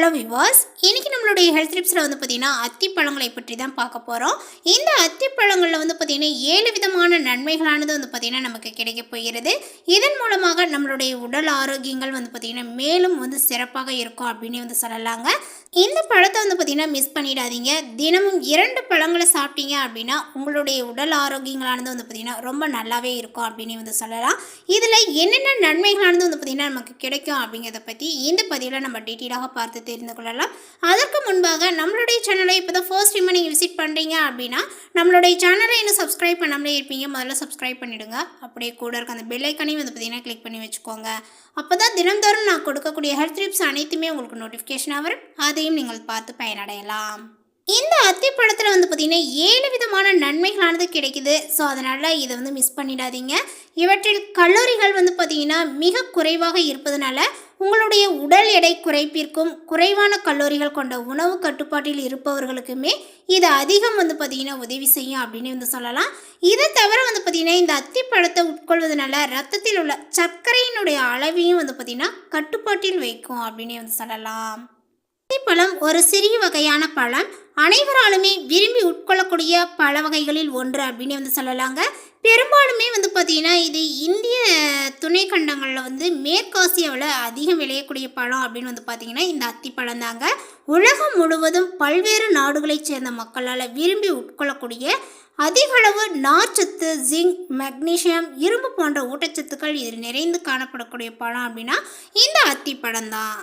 Hello விவாஸ் இன்னைக்கு நம்மளுடைய health டிப்ஸில் வந்து பார்த்திங்கன்னா அத்திப்பழங்களை பற்றி தான் பார்க்க போகிறோம் இந்த அத்திப்பழங்களில் வந்து பார்த்திங்கன்னா ஏழு விதமான நன்மைகளானது வந்து பார்த்திங்கன்னா நமக்கு கிடைக்க போகிறது. இதன் மூலமாக நம்மளுடைய உடல் ஆரோக்கியங்கள் வந்து பார்த்திங்கன்னா மேலும் வந்து சிறப்பாக இருக்கும் அப்படின்னு வந்து சொல்லலாங்க. இந்த பழத்தை வந்து பார்த்திங்கன்னா மிஸ் பண்ணிடாதீங்க. தினமும் இரண்டு பழங்களை சாப்பிட்டீங்க அப்படின்னா உங்களுடைய உடல் ஆரோக்கியங்களானது வந்து பார்த்திங்கன்னா ரொம்ப நல்லாவே இருக்கும் அப்படின்னு வந்து சொல்லலாம். இதில் என்னென்ன நன்மைகளானது வந்து பார்த்திங்கன்னா நமக்கு கிடைக்கும் அப்படிங்கிறத பற்றி இந்த பதிவில் நம்ம டீட்டெயிலாக பார்த்து தெரிந்து கொள்ளலாம். அதற்கு முன்பாக நம்மளுடைய சேனலை இப்போ தான் ஃபர்ஸ்ட் டைம் நீங்கள் விசிட் பண்ணுறீங்க அப்படின்னா நம்மளுடைய சேனலை இன்னும் சப்ஸ்கிரைப் பண்ணாமலே இருப்பீங்க. முதல்ல சப்ஸ்கிரைப் பண்ணிவிடுங்க அப்படியே கூட இருக்க அந்த பெல் ஐக்கனையும் வந்து பார்த்திங்கன்னா கிளிக் பண்ணி வச்சுக்கோங்க. அப்போ தான் தினந்தோறும் நான் கொடுக்கக்கூடிய ஹெல்த் டிப்ஸ் அனைத்துமே உங்களுக்கு நோட்டிஃபிகேஷனாக வரும். அதையும் நீங்கள் பார்த்து பயனடையலாம். இந்த அத்திப்பழத்தில் வந்து பார்த்திங்கன்னா ஏழு விதமான நன்மைகளானது கிடைக்குது. ஸோ அதனால் இதை வந்து மிஸ் பண்ணிடாதீங்க. இவற்றில் கல்லூரிகள் வந்து பார்த்திங்கன்னா மிக குறைவாக இருப்பதனால உங்களுடைய உடல் எடை குறைப்பிற்கும் குறைவான கல்லூரிகள் கொண்ட உணவு கட்டுப்பாட்டில் இருப்பவர்களுக்குமே இது அதிகம் வந்து பார்த்திங்கன்னா உதவி செய்யும் அப்படின்னு வந்து சொல்லலாம். இதை தவிர வந்து பார்த்திங்கன்னா இந்த அத்திப்பழத்தை உட்கொள்வதனால ரத்தத்தில் உள்ள சர்க்கரையினுடைய அளவையும் வந்து பார்த்திங்கன்னா கட்டுப்பாட்டில் வைக்கும் அப்படின்னு வந்து சொல்லலாம். பழம் ஒரு சிறிய வகையான பழம். அனைவராலுமே விரும்பி உட்கொள்ளக்கூடிய பல வகைகளில் ஒன்று அப்படின்னு வந்து சொல்லலாங்க. பெரும்பாலுமே வந்து பார்த்திங்கன்னா இது இந்திய துணை கண்டங்களில் வந்து மேற்காசியாவில் அதிகம் விளையக்கூடிய பழம் அப்படின்னு வந்து பார்த்திங்கன்னா இந்த அத்திப்பழம் தாங்க. உலகம் முழுவதும் பல்வேறு நாடுகளைச் சேர்ந்த மக்களால் விரும்பி உட்கொள்ளக்கூடிய அதிகளவு நார்ச்சத்து ஜிங்க் மெக்னீசியம் இரும்பு போன்ற ஊட்டச்சத்துக்கள் இதில் நிறைந்து காணப்படக்கூடிய பழம் அப்படின்னா இந்த அத்திப்பழம் தான்.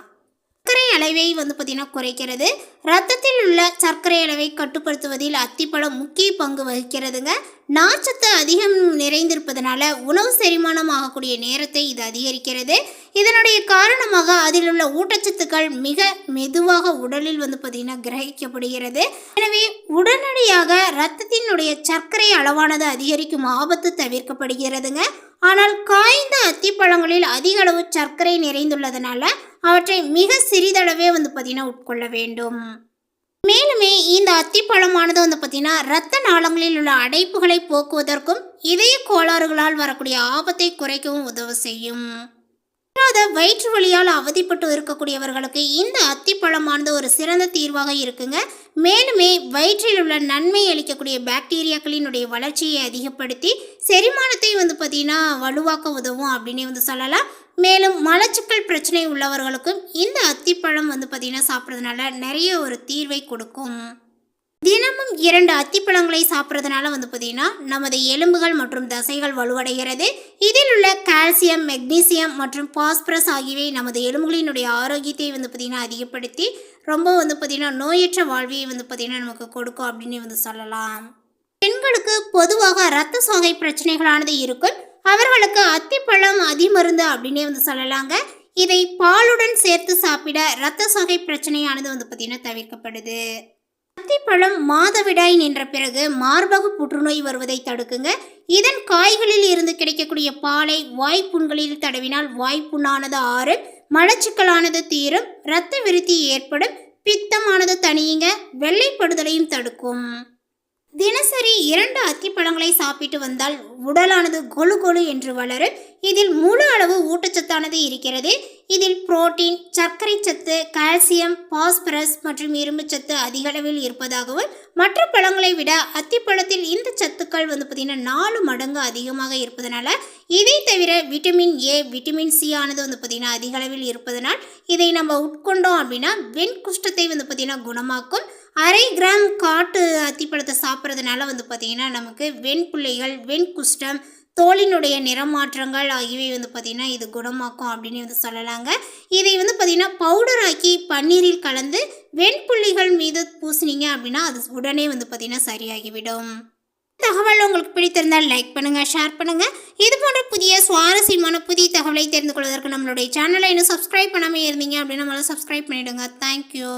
சர்க்கரை அளவை வந்து பார்த்திங்கன்னா குறைக்கிறது. ரத்தத்தில் உள்ள சர்க்கரை அளவை கட்டுப்படுத்துவதில் அத்திப்பழம் முக்கிய பங்கு வகிக்கிறதுங்க. நாச்சத்து அதிகம் நிறைந்திருப்பதனால உணவு செரிமானம் ஆகக்கூடிய நேரத்தை இது அதிகரிக்கிறது. இதனுடைய காரணமாக அதில் உள்ள ஊட்டச்சத்துக்கள் மிக மெதுவாக உடலில் வந்து பார்த்திங்கன்னா கிரகிக்கப்படுகிறது. எனவே உடனடியாக இரத்தத்தினுடைய சர்க்கரை அளவானது அதிகரிக்கும் ஆபத்து தவிர்க்கப்படுகிறதுங்க. ஆனால் காய்ந்த அத்திப்பழங்களில் அதிக அளவு சர்க்கரை நிறைந்துள்ளதனால அவற்றை மிக சிறிதளவே வந்து பார்த்திங்கன்னா உட்கொள்ள வேண்டும். மேலுமே இந்த அத்திப்பழமானது வந்து பார்த்திங்கன்னா இரத்த நாளங்களில் உள்ள அடைப்புகளை போக்குவதற்கும் இதய கோளாறுகளால் வரக்கூடிய ஆபத்தை குறைக்கவும் உதவு செய்யும். அதாவது வயிற்று வழியால் அவதிப்பட்டு இருக்கக்கூடியவர்களுக்கு இந்த அத்திப்பழமானது ஒரு சிறந்த தீர்வாக இருக்குங்க. மேலுமே வயிற்றில் உள்ள நன்மை அளிக்கக்கூடிய பாக்டீரியாக்களினுடைய வளர்ச்சியை அதிகப்படுத்தி செரிமானத்தை வந்து பார்த்திங்கன்னா வலுவாக்க உதவும் அப்படின்னு வந்து சொல்லலாம். மேலும் மலச்சிக்கல் பிரச்சனை உள்ளவர்களுக்கும் இந்த அத்திப்பழம் வந்து பார்த்திங்கன்னா சாப்பிட்றதுனால நிறைய ஒரு தீர்வை கொடுக்கும். தினமும் இரண்டு அத்திப்பழங்களை சாப்பிட்றதுனால வந்து பார்த்திங்கன்னா நமது எலும்புகள் மற்றும் தசைகள் வலுவடைகிறது. இதில் உள்ள கால்சியம் மெக்னீசியம் மற்றும் பாஸ்பரஸ் ஆகியவை நமது எலும்புகளினுடைய ஆரோக்கியத்தை வந்து பார்த்திங்கன்னா அதிகப்படுத்தி ரொம்ப வந்து பார்த்திங்கன்னா நோயற்ற வாழ்வியை வந்து பார்த்திங்கன்னா நமக்கு கொடுக்கும் அப்படின்னு வந்து சொல்லலாம். பெண்களுக்கு பொதுவாக இரத்த சோகை பிரச்சனைகளானது இருக்கும். அவர்களுக்கு அத்திப்பழம் அதிமருந்து அப்படின்னே வந்து சொல்லலாங்க. இதை பாலுடன் சேர்த்து சாப்பிட இரத்த சோகை பிரச்சனையானது வந்து பார்த்திங்கன்னா தவிர்க்கப்படுது. அத்திப்பழம் மாதவிடாய் நின்ற பிறகு மார்பக புற்றுநோய் வருவதை தடுக்குங்க. இதன் காய்களில் இருந்து கிடைக்கக்கூடிய பாலை வாய்ப்புண்களில் தடவினால் வாய்ப்புண்ணானது ஆறு மலச்சிக்கலானது தீரும் இரத்த விருத்தி ஏற்படும் பித்தமானது தனியுங்க வெள்ளைப்படுதலையும் தடுக்கும். தினசரி இரண்டு அத்திப்பழங்களை சாப்பிட்டு வந்தால் உடலானது கொழு கொழு என்று வளரும். இதில் முழு அளவு ஊட்டச்சத்தானது இருக்கிறது. இதில் புரோட்டீன் சர்க்கரை சத்து கால்சியம் பாஸ்பரஸ் மற்றும் இரும்புச்சத்து அதிக அளவில் இருப்பதாகவும் மற்ற பழங்களை விட அத்திப்பழத்தில் இந்த சத்துக்கள் வந்து பார்த்திங்கன்னா நாலு மடங்கு அதிகமாக இருப்பதனால இதை தவிர விட்டமின் ஏ விட்டமின் சி ஆனது வந்து பார்த்திங்கன்னா அதிக அளவில் இருப்பதனால் இதை நம்ம உட்கொண்டோம் அப்படின்னா வெண் குஷ்டத்தை வந்து பார்த்திங்கன்னா குணமாக்கும். அரை கிராம் காட்டு அத்திப்பழத்தை சாப்பிட்றதுனால வந்து பார்த்திங்கன்னா நமக்கு வெண் புள்ளிகள் வெண்குஷ்டம் தோலினுடைய நிறமாற்றங்கள் ஆகியவை வந்து பார்த்திங்கன்னா இது குணமாக்கும் அப்படின்னு வந்து சொல்லலாங்க. இதை வந்து பார்த்திங்கன்னா பவுடர் ஆக்கி பன்னீரில் கலந்து வெண்புள்ளிகள் மீது பூசினீங்க அப்படின்னா அது உடனே வந்து பார்த்திங்கன்னா சரியாகிவிடும். தகவல் உங்களுக்கு பிடித்திருந்தால் லைக் பண்ணுங்கள் ஷேர் பண்ணுங்கள் இது போன்ற புதிய சுவாரஸ்யமான புதிய தகவலை தெரிந்து கொள்வதற்கு நம்மளுடைய சேனலை இன்னும் சப்ஸ்கிரைப் பண்ணாமல் இருந்தீங்க அப்படின்னா நம்மளால் சப்ஸ்கிரைப் பண்ணிவிடுங்க தேங்க்யூ